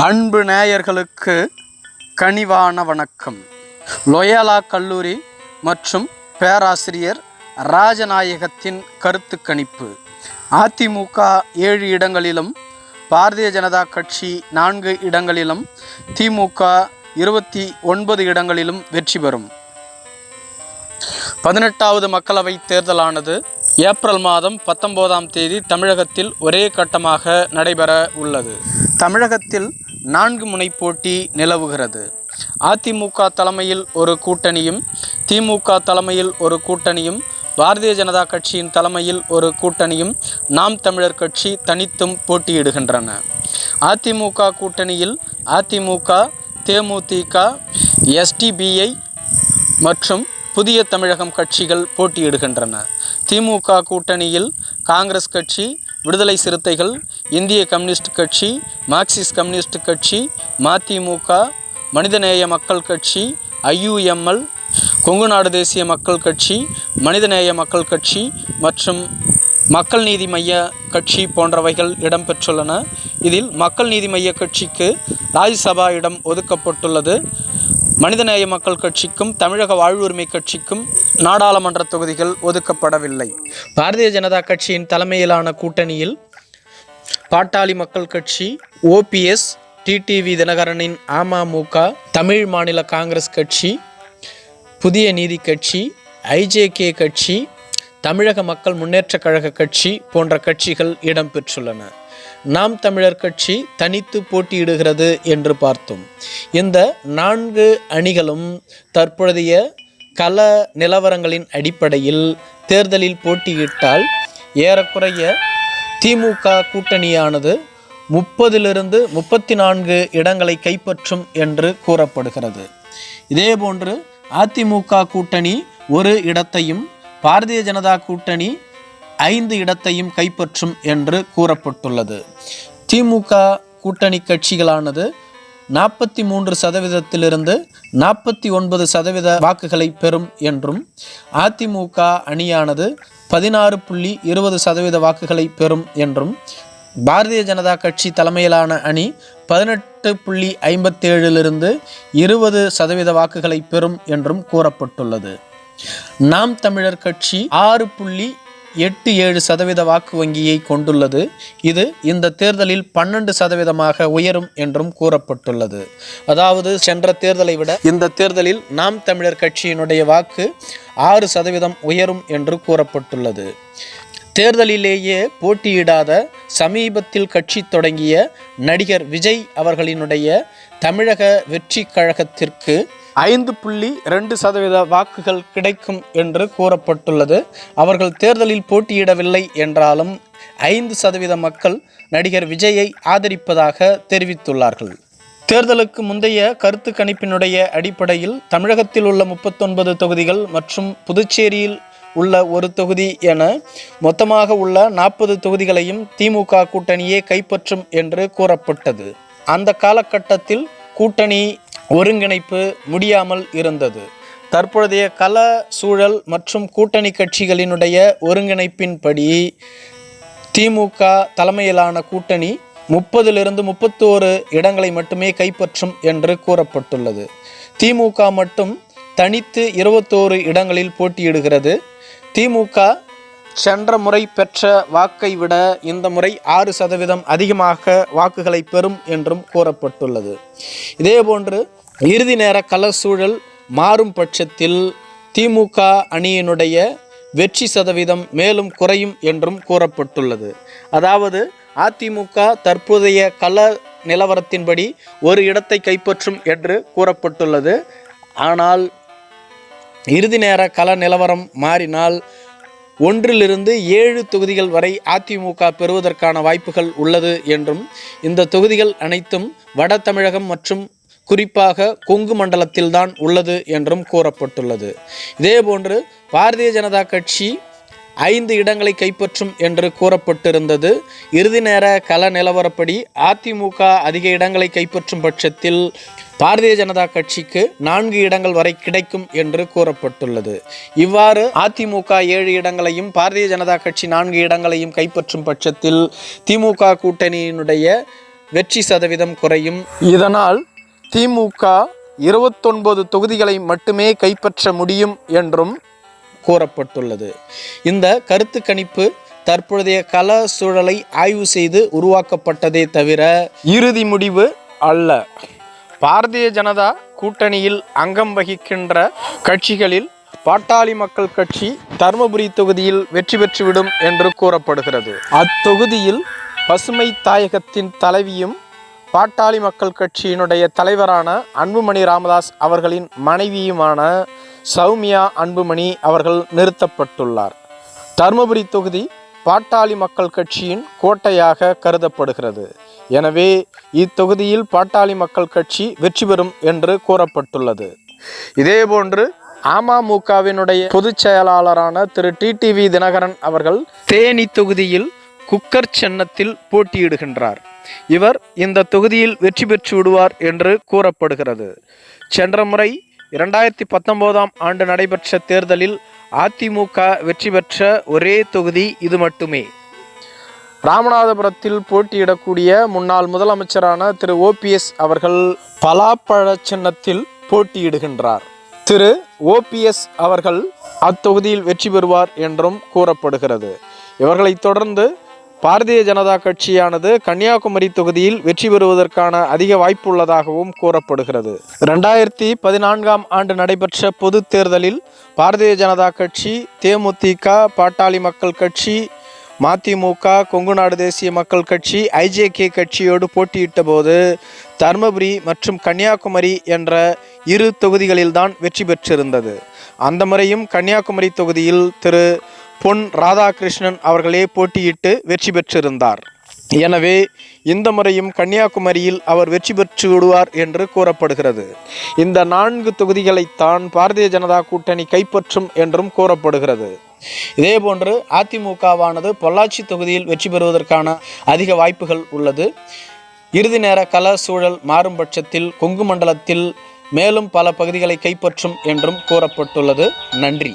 அன்பு நேயர்களுக்கு கனிவான வணக்கம். லொயாலா கல்லூரி மற்றும் பேராசிரியர் ராஜநாயகத்தின் கருத்து கணிப்பு. அதிமுக ஏழு இடங்களிலும் பாரதிய ஜனதா கட்சி நான்கு இடங்களிலும் திமுக இருபத்தி ஒன்பது இடங்களிலும் வெற்றி பெறும். பதினெட்டாவது மக்களவைத் தேர்தலானது ஏப்ரல் மாதம் பத்தொன்பதாம் தேதி தமிழகத்தில் ஒரே கட்டமாக நடைபெற உள்ளது. தமிழகத்தில் நான்கு முனை போட்டி நிலவுகிறது. அதிமுக தலைமையில் ஒரு கூட்டணியும் திமுக தலைமையில் ஒரு கூட்டணியும் பாரதிய ஜனதா கட்சியின் தலைமையில் ஒரு கூட்டணியும் நாம் தமிழர் கட்சி தனித்தும் போட்டியிடுகின்றன. அதிமுக கூட்டணியில் அதிமுக தேமுதிக எஸ்டிபிஐ மற்றும் புதிய தமிழகம் கட்சிகள் போட்டியிடுகின்றன. திமுக கூட்டணியில் காங்கிரஸ் கட்சி விடுதலை சிறுத்தைகள் இந்திய கம்யூனிஸ்ட் கட்சி மார்க்சிஸ்ட் கம்யூனிஸ்ட் கட்சி மதிமுக மனிதநேய மக்கள் கட்சி ஐயுஎம்எல் கொங்கு நாடு தேசிய மக்கள் கட்சி மனிதநேய மக்கள் கட்சி மற்றும் மக்கள் நீதி மைய கட்சி போன்றவைகள் இடம்பெற்றுள்ளன. இதில் மக்கள் நீதி மைய கட்சிக்கு ராஜ்யசபா இடம் ஒதுக்கப்பட்டுள்ளது. மனிதநேய மக்கள் கட்சிக்கும் தமிழக வாழ்வுரிமை கட்சிக்கும் நாடாளுமன்ற தொகுதிகள் ஒதுக்கப்படவில்லை. பாரதிய ஜனதா கட்சியின் தலைமையிலான கூட்டணியில் பாட்டாளி மக்கள் கட்சி ஓபிஎஸ் டிடிவி தினகரனின் அமமுக தமிழ் மாநில காங்கிரஸ் கட்சி புதிய நீதி கட்சி ஐஜேகே கட்சி தமிழக மக்கள் முன்னேற்றக் கழக கட்சி போன்ற கட்சிகள் இடம்பெற்றுள்ளன. நாம் தமிழர் கட்சி தனித்து போட்டியிடுகிறது என்று பார்த்தோம். இந்த நான்கு அணிகளும் தற்பொழுதைய கல நிலவரங்களின் அடிப்படையில் தேர்தலில் போட்டியிட்டால் ஏறக்குறைய திமுக கூட்டணியானது முப்பதிலிருந்து முப்பத்தி நான்கு இடங்களை கைப்பற்றும் என்று கூறப்படுகிறது. இதேபோன்று அதிமுக கூட்டணி ஒரு இடத்தையும் பாரதிய ஜனதா கூட்டணி ஐந்து இடத்தையும் கைப்பற்றும் என்று கூறப்பட்டுள்ளது. திமுக கூட்டணி கட்சிகளானது நாற்பத்தி மூன்று சதவீதத்திலிருந்து நாற்பத்தி ஒன்பது சதவீத வாக்குகளை பெறும் என்றும் அதிமுக அணியானது பதினாறு புள்ளி இருபது சதவீத வாக்குகளை பெறும் என்றும் பாரதிய ஜனதா கட்சி தலைமையிலான அணி பதினெட்டு புள்ளி ஐம்பத்தேழிலிருந்து இருபது சதவீத வாக்குகளை பெறும் என்றும் கூறப்பட்டுள்ளது. நாம் தமிழர் கட்சி ஆறு புள்ளி எட்டு ஏழு சதவீத வாக்கு வங்கியை கொண்டுள்ளது. இது இந்த தேர்தலில் பன்னெண்டு சதவீதமாக உயரும் என்றும் கூறப்பட்டுள்ளது. அதாவது சென்ற தேர்தலை விட இந்த தேர்தலில் நாம் தமிழர் கட்சியினுடைய வாக்கு ஆறு சதவீதம் உயரும் என்று கூறப்பட்டுள்ளது. தேர்தலிலேயே போட்டியிடாத சமீபத்தில் கட்சி தொடங்கிய நடிகர் விஜய் அவர்களினுடைய தமிழக வெற்றி கழகத்திற்கு ஐந்து புள்ளி ரெண்டு சதவீத வாக்குகள் கிடைக்கும் என்று கூறப்பட்டுள்ளது. அவர்கள் தேர்தலில் போட்டியிடவில்லை என்றாலும் ஐந்து சதவீத மக்கள் நடிகர் விஜயை ஆதரிப்பதாக தெரிவித்துள்ளார்கள். தேர்தலுக்கு முந்தைய கருத்து கணிப்பினுடைய அடிப்படையில் தமிழகத்தில் உள்ள முப்பத்தொன்பது தொகுதிகள் மற்றும் புதுச்சேரியில் உள்ள ஒரு தொகுதி என மொத்தமாக உள்ள நாற்பது தொகுதிகளையும் திமுக கூட்டணியே கைப்பற்றும் என்று கூறப்பட்டது. அந்த காலகட்டத்தில் கூட்டணி ஒருங்கிணைப்பு முடியாமல் இருந்தது. தற்பொழுதைய கல சூழல் மற்றும் கூட்டணி கட்சிகளினுடைய ஒருங்கிணைப்பின்படி திமுக தலைமையிலான கூட்டணி முப்பதிலிருந்து முப்பத்தோரு இடங்களை மட்டுமே கைப்பற்றும் என்று கூறப்பட்டுள்ளது. திமுக மட்டும் தனித்து இருபத்தோரு இடங்களில் போட்டியிடுகிறது. திமுக சென்ற முறை பெற்ற வாக்கை விட இந்த முறை ஆறு சதவீதம் அதிகமாக வாக்குகளை பெறும் என்றும் கூறப்பட்டுள்ளது. இதேபோன்று இறுதி நேர கலசூழல் மாறும் பட்சத்தில் திமுக அணியினுடைய வெற்றி சதவீதம் மேலும் குறையும் என்றும் கூறப்பட்டுள்ளது. அதாவது அதிமுக தற்போதைய கள நிலவரத்தின்படி ஒரு இடத்தை கைப்பற்றும் என்று கூறப்பட்டுள்ளது. ஆனால் இறுதி நேர கள நிலவரம் மாறினால் ஒன்றிலிருந்து ஏழு தொகுதிகள் வரை அதிமுக பெறுவதற்கான வாய்ப்புகள் உள்ளது என்றும் இந்த தொகுதிகள் அனைத்தும் வட தமிழகம் மற்றும் குறிப்பாக கொங்கு மண்டலத்தில்தான் உள்ளது என்றும் கூறப்பட்டுள்ளது. இதேபோன்று பாரதிய ஜனதா கட்சி ஐந்து இடங்களை கைப்பற்றும் என்று கூறப்பட்டிருந்தது. இறுதி நேர கள நிலவரப்படி அதிமுக அதிக இடங்களை கைப்பற்றும் பட்சத்தில் பாரதிய ஜனதா கட்சிக்கு நான்கு இடங்கள் வரை கிடைக்கும் என்று கூறப்பட்டுள்ளது. இவ்வாறு அதிமுக ஏழு இடங்களையும் பாரதிய ஜனதா கட்சி நான்கு இடங்களையும் கைப்பற்றும் பட்சத்தில் திமுக கூட்டணியினுடைய வெற்றி சதவீதம் குறையும். இதனால் திமுக இருபத்தொன்பது தொகுதிகளை மட்டுமே கைப்பற்ற முடியும் என்றும் கூறப்பட்டுள்ளது. இந்த கருத்து கணிப்பு தற்பொழுதைய கள சூழலை ஆய்வு செய்து உருவாக்கப்பட்டதே தவிர இறுதி முடிவு அல்ல. பாரதிய ஜனதா கூட்டணியில் அங்கம் வகிக்கின்ற கட்சிகளில் பாட்டாளி மக்கள் கட்சி தருமபுரி தொகுதியில் வெற்றி பெற்றுவிடும் என்று கூறப்படுகிறது. அத்தொகுதியில் பசுமை தாயகத்தின் தலைவியும் பாட்டாளி மக்கள் கட்சியினுடைய தலைவரான அன்புமணி ராமதாஸ் அவர்களின் மனைவியுமான சௌமியா அன்புமணி அவர்கள் நிறுத்தப்பட்டுள்ளார். தருமபுரி தொகுதி பாட்டாளி மக்கள் கட்சியின் கோட்டையாக கருதப்படுகிறது. எனவே இத்தொகுதியில் பாட்டாளி மக்கள் கட்சி வெற்றி பெறும் என்று கூறப்பட்டுள்ளது. இதேபோன்று அமமுகவினுடைய பொதுச் செயலாளரான திரு. டிடிவி தினகரன் அவர்கள் தேனி தொகுதியில் குக்கர் சின்னத்தில் போட்டியிடுகின்றார். இவர் இந்த தொகுதியில் வெற்றி பெற்று விடுவார் என்று கூறப்படுகிறது. சென்ற முறை இரண்டாயிரத்தி பத்தொன்பதாம் ஆண்டு நடைபெற்ற தேர்தலில் அதிமுக வெற்றி பெற்ற ஒரே தொகுதி இது மட்டுமே. ராமநாதபுரத்தில் போட்டியிடக்கூடிய முன்னாள் முதலமைச்சரான திரு ஓபிஎஸ் அவர்கள் பலாப்பழ சின்னத்தில் போட்டியிடுகின்றார். திரு ஓபிஎஸ் அவர்கள் அத்தொகுதியில் வெற்றி பெறுவார் என்றும் கூறப்படுகிறது. இவர்களைத் தொடர்ந்து பாரதிய ஜனதா கட்சியானது கன்னியாகுமரி தொகுதியில் வெற்றி பெறுவதற்கான அதிக வாய்ப்பு உள்ளதாகவும் கூறப்படுகிறது. ரெண்டாயிரத்தி பதினான்காம் ஆண்டு நடைபெற்ற பொது தேர்தலில் பாரதிய ஜனதா கட்சி தேமுதிக பாட்டாளி மக்கள் கட்சி மதிமுக கொங்கு நாடு தேசிய மக்கள் கட்சி ஐஜேகே கட்சியோடு போட்டியிட்ட போது தருமபுரி மற்றும் கன்னியாகுமரி என்ற இரு தொகுதிகளில்தான் வெற்றி பெற்றிருந்தது. அந்த முறையும் கன்னியாகுமரி தொகுதியில் திரு பொன் ராதாகிருஷ்ணன் அவர்களே போட்டியிட்டு வெற்றி பெற்றிருந்தார். எனவே இந்த முறையும் கன்னியாகுமரியில் அவர் வெற்றி பெற்று விடுவார் என்று கூறப்படுகிறது. இந்த நான்கு தொகுதிகளைத்தான் பாரதிய ஜனதா கூட்டணி கைப்பற்றும் என்றும் கூறப்படுகிறது. இதேபோன்று அதிமுகவானது பொள்ளாச்சி தொகுதியில் வெற்றி பெறுவதற்கான அதிக வாய்ப்புகள் உள்ளது. இறுதி நேர கல சூழல் மாறும் பட்சத்தில் கொங்கு மண்டலத்தில் மேலும் பல பகுதிகளை கைப்பற்றும் என்றும் கூறப்பட்டுள்ளது. நன்றி.